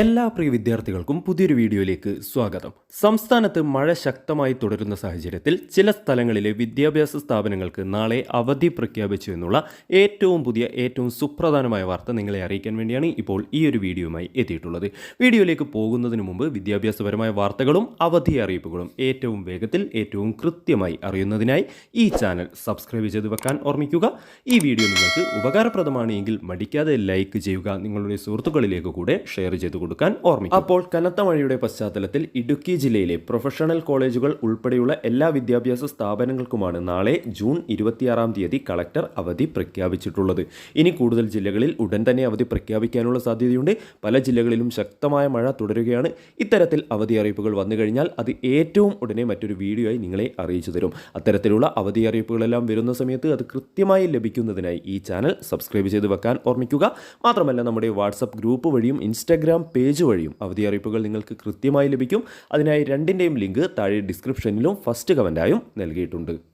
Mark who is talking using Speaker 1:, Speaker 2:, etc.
Speaker 1: എല്ലാ പ്രിയ വിദ്യാർത്ഥികൾക്കും പുതിയൊരു വീഡിയോയിലേക്ക് സ്വാഗതം. സംസ്ഥാനത്ത് മഴ ശക്തമായി തുടരുന്ന സാഹചര്യത്തിൽ ചില സ്ഥലങ്ങളിലെ വിദ്യാഭ്യാസ സ്ഥാപനങ്ങൾക്ക് നാളെ അവധി പ്രഖ്യാപിച്ചു എന്നുള്ള ഏറ്റവും പുതിയ ഏറ്റവും സുപ്രധാനമായ വാർത്ത നിങ്ങളെ അറിയിക്കാൻ വേണ്ടിയാണ് ഇപ്പോൾ ഈ ഒരു വീഡിയോയുമായി എത്തിയിട്ടുള്ളത്. വീഡിയോയിലേക്ക് പോകുന്നതിന് മുമ്പ് വിദ്യാഭ്യാസപരമായ വാർത്തകളും അവധി അറിയിപ്പുകളും ഏറ്റവും വേഗത്തിൽ ഏറ്റവും കൃത്യമായി അറിയുന്നതിനായി ഈ ചാനൽ സബ്സ്ക്രൈബ് ചെയ്ത് വെക്കാൻ ഓർമ്മിക്കുക. ഈ വീഡിയോ നിങ്ങൾക്ക് ഉപകാരപ്രദമാണ് എങ്കിൽ മടിക്കാതെ ലൈക്ക് ചെയ്യുക നിങ്ങളുടെ സുഹൃത്തുക്കളിലേക്ക് കൂടെ ഷെയർ ചെയ്ത് കൊടുക്കാൻ ഓർമ്മിക്കും. അപ്പോൾ കനത്ത മഴയുടെ പശ്ചാത്തലത്തിൽ ഇടുക്കി ജില്ലയിലെ പ്രൊഫഷണൽ കോളേജുകൾ ഉൾപ്പെടെയുള്ള എല്ലാ വിദ്യാഭ്യാസ സ്ഥാപനങ്ങൾക്കുമാണ് നാളെ ജൂൺ ഇരുപത്തിയാറാം തീയതി കളക്ടർ അവധി പ്രഖ്യാപിച്ചിട്ടുള്ളത്. ഇനി കൂടുതൽ ജില്ലകളിൽ ഉടൻ തന്നെ അവധി പ്രഖ്യാപിക്കാനുള്ള സാധ്യതയുണ്ട്. പല ജില്ലകളിലും ശക്തമായ മഴ തുടരുകയാണ്. ഇത്തരത്തിൽ അവധി അറിയിപ്പുകൾ വന്നു കഴിഞ്ഞാൽ അത് ഏറ്റവും ഉടനെ മറ്റൊരു വീഡിയോ ആയി നിങ്ങളെ അറിയിച്ചു തരും. അത്തരത്തിലുള്ള അവധി അറിയിപ്പുകളെല്ലാം വരുന്ന സമയത്ത് അത് കൃത്യമായി ലഭിക്കുന്നതിനായി ഈ ചാനൽ സബ്സ്ക്രൈബ് ചെയ്ത് വെക്കാൻ ഓർമ്മിക്കുക. മാത്രമല്ല നമ്മുടെ വാട്സപ്പ് ഗ്രൂപ്പ് വഴിയും ഇൻസ്റ്റാഗ്രാം പേജ് വഴിയും അവധി അറിയിപ്പുകൾ നിങ്ങൾക്ക് കൃത്യമായി ലഭിക്കും. അതിനായി രണ്ടിന്റെയും ലിങ്ക് താഴെ ഡിസ്ക്രിപ്ഷനിലും ഫസ്റ്റ് കമന്റായും നൽകിയിട്ടുണ്ട്.